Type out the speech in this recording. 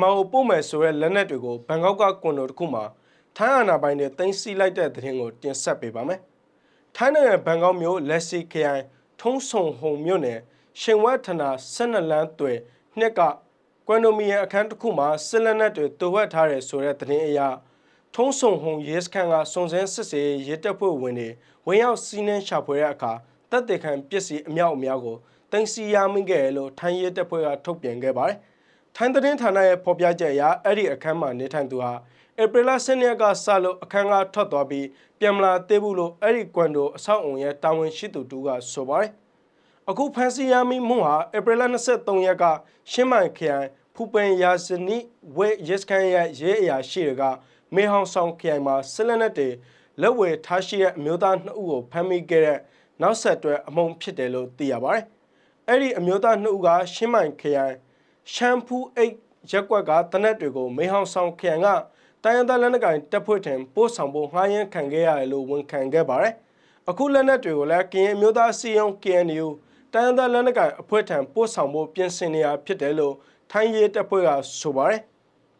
မြန်မာကိုပို့မယ်ဆိုတဲ့လက်နက်တွေကိုဘန်ကောက်ကကွန်ဒိုတစ်ခုမှာထိုင်းအာဏာပိုင်တွေတင်စီလိုက်တဲ့သတင်းကိုတင်ဆက်ပေးပါမယ်။ထိုင်းနိုင်ငံဘန်ကောက်မြို့လက်စီခရိုင်ထုံးဆုံဟုံမြို့နယ်ရှင်ဝတ်ထနာ12လမ်းသွယ်နှစ်ကကွန်ဒိုမီယံအခန်းတစ်ခုမှာစစ်လက်နက်တွေတူဝက်ထားတယ်ဆိုတဲ့သတင်းအရထုံးဆုံဟုံရဲစခန်းကစုံစမ်းစစ်ဆေးရဲတပ်ဖွဲ့ဝင်တွေဝင်ရောက်စီးနှင်းရှာဖွေတဲ့အခါတပ်တေခံပစ္စည်းအမြောက်အများကိုတင်စီရမိခဲ့တယ်လို့ထိုင်းရဲတပ်ဖွဲ့ကထုတ်ပြန်ခဲ့ပါတယ်။ ထိုင်းသတင်းဌာနရဲ့ဖော်ပြချက်အရအဲ့ဒီအခန်းမှာနေထိုင်သူဟာဧပြီလ10ရက်ကစလို့အခန်းကထွက်သွားပြီးပြန်မလာသေးဘူးလို့အဲ့ဒီကွန်ဒိုအဆောက်အုံရဲ့တာဝန်ရှိသူတူကဆိုပါတယ်။အခုဖန်စီယာမီမွန်ဟာဧပြီလ23ရက်ကရှင်းမိုင်ခရိုင်ဖူပင်ယာစနီဝဲရက်စကန်ရဲ့ရဲအရာရှိတွေကမေဟောင်ဆောင်ခရိုင်မှာဆလနက်တွေလက်ဝယ်ထားရှိတဲ့အမျိုးသားနှစ်ဦးကိုဖမ်းမိခဲ့တဲ့နောက်ဆက်တွဲအမုံဖြစ်တယ်လို့သိရပါတယ်။အဲ့ဒီအမျိုးသားနှစ်ဦးကရှင်းမိုင်ခရိုင် ရှမ်ပူအိတ်ရက်ကွက်ကတနက်တွေကိုမေဟောင်ဆောင်ခရိုင်ကတိုင်းရင်းသားလက်နက်ကိုင်တပ်ဖွဲ့ထံပို့ဆောင်ဖို့ငှားရမ်းခံခဲ့ရတယ်လို့ဝန်ခံခဲ့ပါတယ်။အခုလက်နက်တွေကိုလည်းကရင်အမျိုးသားစီယုံ KNU တိုင်းရင်းသားလက်နက်ကိုင်အဖွဲ့ထံပို့ဆောင်ဖို့ပြင်ဆင်နေရဖြစ်တယ်လို့ထိုင်းရဲတပ်ဖွဲ့ကဆိုပါတယ်။